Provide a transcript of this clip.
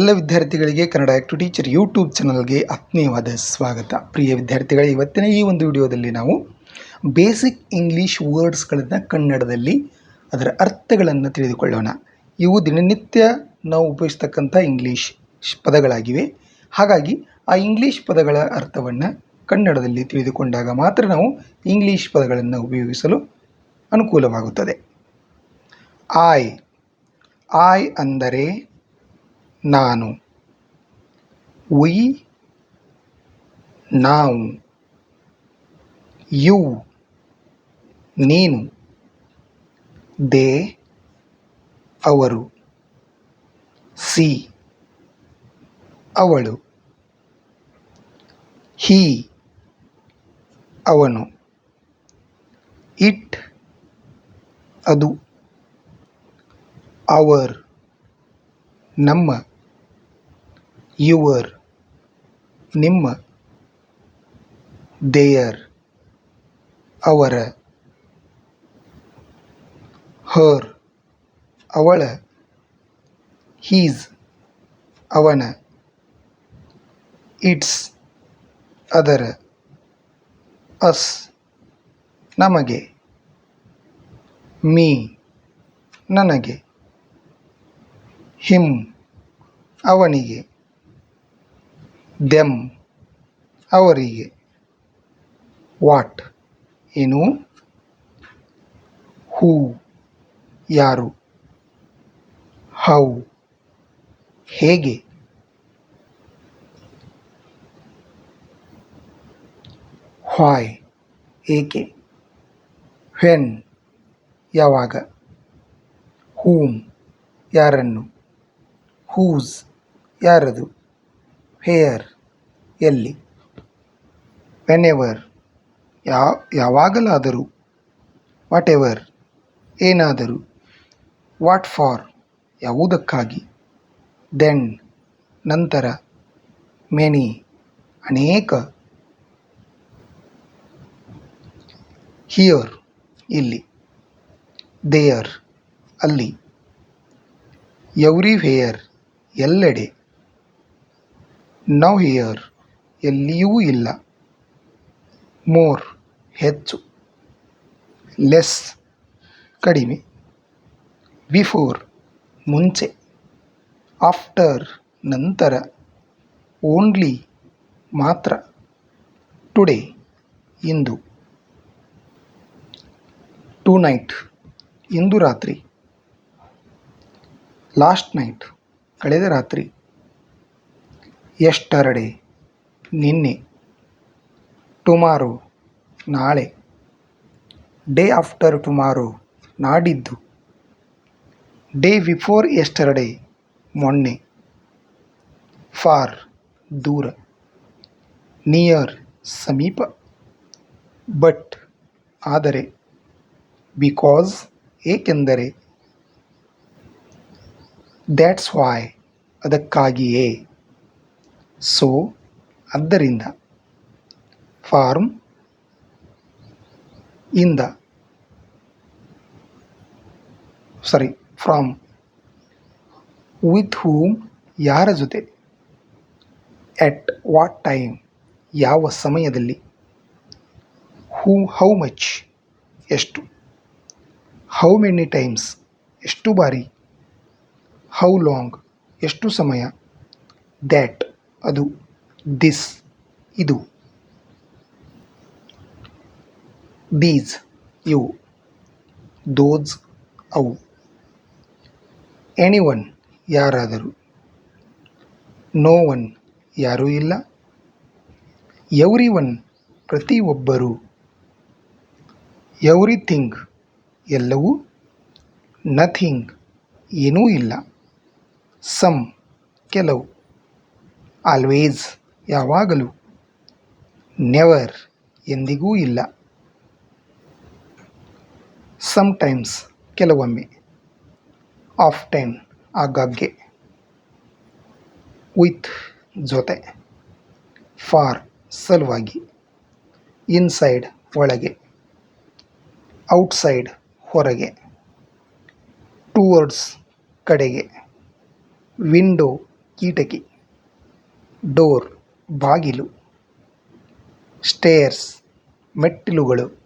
ಎಲ್ಲ ವಿದ್ಯಾರ್ಥಿಗಳಿಗೆ Kannada act teacher YouTube ಚಾನಲ್ಗೆ ಆತ್ಮೀಯವಾದ ಸ್ವಾಗತ. ಪ್ರಿಯ ವಿದ್ಯಾರ್ಥಿಗಳೇ, ಇವತ್ತಿನ ಈ ಒಂದು ವಿಡಿಯೋದಲ್ಲಿ ನಾವು ಬೇಸಿಕ್ ಇಂಗ್ಲೀಷ್ ವರ್ಡ್ಸ್ಗಳನ್ನು ಕನ್ನಡದಲ್ಲಿ ಅದರ ಅರ್ಥಗಳನ್ನು ತಿಳಿದುಕೊಳ್ಳೋಣ. ಇವು ದಿನನಿತ್ಯ ನಾವು ಉಪಯೋಗಿಸ್ತಕ್ಕಂಥ ಇಂಗ್ಲೀಷ್ ಪದಗಳಾಗಿವೆ. ಹಾಗಾಗಿ ಆ ಇಂಗ್ಲೀಷ್ ಪದಗಳ ಅರ್ಥವನ್ನು ಕನ್ನಡದಲ್ಲಿ ತಿಳಿದುಕೊಂಡಾಗ ಮಾತ್ರ ನಾವು ಇಂಗ್ಲೀಷ್ ಪದಗಳನ್ನು ಉಪಯೋಗಿಸಲು ಅನುಕೂಲವಾಗುತ್ತದೆ. ಆಯ್ ಆಯ್ ಅಂದರೆ ನಾನು. ವಿ ನಾವು. ಯು ನೀನು. ದೇ ಅವರು. ಸಿ ಅವಳು. ಹೀ ಅವನು. ಇಟ್ ಅದು. ಅವರ್ ನಮ್ಮ. ಯುವರ್, ನಿಮ್ಮ, ದೇಯರ್, ಅವರ, ಹರ್, ಅವಳ, ಹೀಸ್, ಅವನ, ಇಟ್ಸ್, ಅದರ, ಅಸ್, ನಮಗೆ, ಮೀ, ನನಗೆ, ಹಿಮ್, ಅವನಿಗೆ. ದೆಮ್ ಅವರಿಗೆ. ವಾಟ್ ಏನು? ಹೂ ಯಾರು? ಹೌ ಹೇಗೆ? ಹಾಯ್ ಏಕೆ? ಹೆನ್ ಯಾವಾಗ? ಹೂಮ್ ಯಾರನ್ನು? ಹೂಸ್ ಯಾರದು? ಹೇಯರ್ ಎಲ್ಲಿ ವೆನೆವರ್ ಯಾವ ಯಾವಾಗಲಾದರೂ ವಾಟ್ ಎವರ್ ಏನಾದರೂ ವಾಟ್ ಫಾರ್ ಯಾವುದಕ್ಕಾಗಿ ದೆನ್ ನಂತರ ಮೆನಿ ಅನೇಕ ಹಿಯರ್ ಇಲ್ಲಿ ದೇಯರ್ ಅಲ್ಲಿ ಎವ್ರಿವೇಯರ್ ಎಲ್ಲೆಡೆ. ನವ್ ಹಿಯರ್ ಎಲ್ಲಿಯೂ ಇಲ್ಲ. ಮೋರ್ ಹೆಚ್ಚು. ಲೆಸ್ ಕಡಿಮೆ. ಬಿಫೋರ್ ಮುಂಚೆ. ಆಫ್ಟರ್ ನಂತರ. ಓನ್ಲಿ ಮಾತ್ರ. ಟುಡೇ ಇಂದು. ಟು ನೈಟ್ ಇಂದು ರಾತ್ರಿ. ಲಾಸ್ಟ್ ನೈಟ್ ಕಳೆದ ರಾತ್ರಿ. ಎಷ್ಟರಡೆ? ನಿನ್ನೆ, ಟುಮಾರೋ, ನಾಳೆ, ಡೇ ಆಫ್ಟರ್ ಟುಮಾರೋ ನಾಡಿದ್ದು. Day before yesterday? ಮೊನ್ನೆ, ಫಾರ್ ದೂರ, ನಿಯರ್ ಸಮೀಪ. ಬಟ್, ಆದರೆ, ಬಿಕಾಸ್ ಏಕೆಂದರೆ, ದ್ಯಾಟ್ಸ್ ವಾಯ್ ಅದಕ್ಕಾಗಿಯೇ ಸೊ ಆದ್ದರಿಂದ ಫಾರ್ಮ್ ಇಂದ ಸಾರಿ ಫ್ರಾಮ್ ವಿತ್ ಹೂಮ್ ಯಾರ ಜೊತೆ ಎಟ್ ವಾಟ್ ಟೈಮ್ ಯಾವ ಸಮಯದಲ್ಲಿ ಹೂ ಹೌ ಮಚ್ ಎಷ್ಟು ಹೌ ಮೆನಿ ಟೈಮ್ಸ್ ಎಷ್ಟು ಬಾರಿ ಹೌ ಲಾಂಗ್ ಎಷ್ಟು ಸಮಯ ದ್ಯಾಟ್ ಅದು ದಿಸ್, ಇದು. ದೀಸ್, ಯು. ದೋಸ್, ಅವು. ಎನಿ ಒನ್ ಯಾರಾದರೂ. ನೋ ಒನ್ ಯಾರೂ ಇಲ್ಲ. ಎವ್ರಿ ಒನ್ ಪ್ರತಿಯೊಬ್ಬರೂ. ಎವ್ರಿಥಿಂಗ್ ಎಲ್ಲವೂ. ನಥಿಂಗ್ ಏನೂ ಇಲ್ಲ. ಸಮ್, ಕೆಲವು. ಆಲ್ವೇಸ್ ಯಾವಾಗಲೂ. ನೆವರ್ ಎಂದಿಗೂ ಇಲ್ಲ. ಸಮ್ಟೈಮ್ಸ್ ಕೆಲವೊಮ್ಮೆ. ಆಫ್ ಟೈಮ್ ಆಗಾಗ್ಗೆ. ವಿತ್ ಜೊತೆ. ಫಾರ್ ಸಲುವಾಗಿ. ಇನ್ಸೈಡ್ ಒಳಗೆ. ಔಟ್ಸೈಡ್ ಹೊರಗೆ. ಟೂವರ್ಡ್ಸ್ ಕಡೆಗೆ. ವಿಂಡೋ ಕೀಟಕಿ ಡೋರ್ ಬಾಗಿಲು ಸ್ಟೇರ್ಸ್ ಮೆಟ್ಟಿಲುಗಳು.